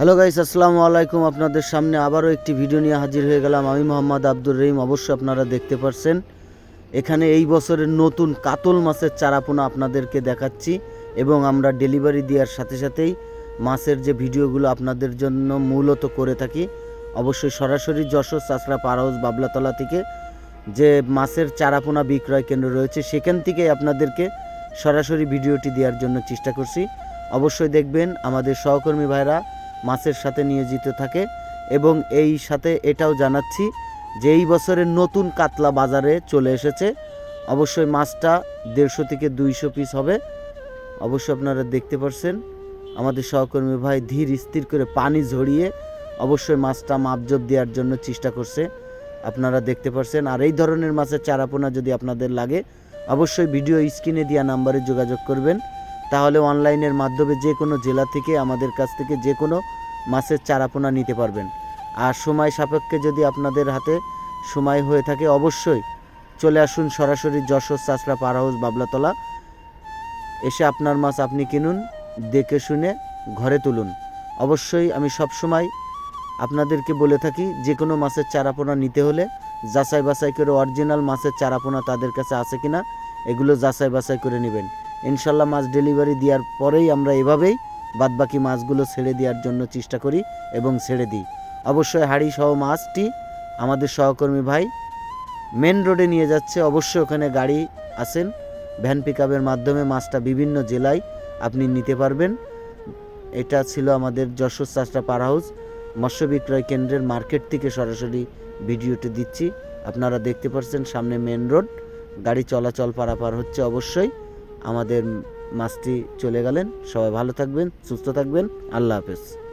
Hello guys আসসালামু আলাইকুম। আপনাদের সামনে আবারও একটি ভিডিও নিয়ে হাজির হয়ে গেলাম আমি মোহাম্মদ আব্দুর রহিম। অবশ্যই আপনারা দেখতে পারছেন। এখানে এই বছরের নতুন কাতল মাছের চারাপোনা আপনাদেরকে দেখাচ্ছি এবং আমরা ডেলিভারি দেওয়ার সাথে সাথেই মাছের যে ভিডিওগুলো আপনাদের জন্য মূলত করে থাকি, অবশ্যই সরাসরি যশোর চাষরা পার হাউস বাবলাতলা থেকে যে মাছের চারাপোনা বিক্রয় কেন্দ্র রয়েছে, সেখান থেকেই আপনাদেরকে সরাসরি ভিডিওটি দেওয়ার জন্য চেষ্টা করছি। অবশ্যই দেখবেন আমাদের সহকর্মী ভাইরা মাছের সাথে নিয়োজিত থাকে এবং এই সাথে এটাও জানাচ্ছি যে এই বছরের নতুন কাতলা বাজারে চলে এসেছে। অবশ্যই মাছটা দেড়শো থেকে দুইশো পিস হবে। অবশ্যই আপনারা দেখতে পাচ্ছেন আমাদের সহকর্মী ভাই ধীর স্থির করে পানি ঝরিয়ে অবশ্যই মাছটা মাপজোপ দেওয়ার জন্য চেষ্টা করছে। আপনারা দেখতে পাচ্ছেন আর এই ধরনের মাছের চারাপোনা যদি আপনাদের লাগে, অবশ্যই ভিডিও স্ক্রিনে দেওয়া নাম্বারে যোগাযোগ করবেন। তাহলে অনলাইনের মাধ্যমে যে কোনো জেলা থেকে আমাদের কাছ থেকে যে কোনো মাছের চারাপোনা নিতে পারবেন। আর সময় সাপেক্ষে যদি আপনাদের হাতে সময় হয়ে থাকে, অবশ্যই চলে আসুন সরাসরি যশোর চাষরা পার হাউস বাবলাতলা। এসে আপনার মাছ আপনি কিনুন, দেখে শুনে ঘরে তুলুন। অবশ্যই আমি সব সময় আপনাদেরকে বলে থাকি, যে কোনো মাছের চারাপোনা নিতে হলে যাচাই বাছাই করে অরিজিনাল মাছের চারাপোনা তাদের কাছে আছে কিনা, এগুলো যাচাই বাছাই করে নেবেন। ইনশাল্লাহ মাছ ডেলিভারি দেওয়ার পরেই আমরা এভাবেই বাদবাকি মাছগুলো ছেড়ে দেওয়ার জন্য চেষ্টা করি এবং ছেড়ে দিই। অবশ্যই হাড়ি সহ মাছটি আমাদের সহকর্মী ভাই মেন রোডে নিয়ে যাচ্ছে। অবশ্যই ওখানে গাড়ি আছেন, ভ্যান পিক মাধ্যমে মাছটা বিভিন্ন জেলায় আপনি নিতে পারবেন। এটা ছিল আমাদের যশোর চাষটা পার হাউস। মৎস্য বিক্রয় কেন্দ্রের মার্কেট থেকে সরাসরি ভিডিওটি দিচ্ছি। আপনারা দেখতে পাচ্ছেন সামনে মেন রোড। গাড়ি চলাচল পারাপার হচ্ছে অবশ্যই। আমাদের মাছটি চলে গেলেন। সবাই ভালো থাকবেন সুস্থ থাকবেন। আল্লাহ হাফেজ।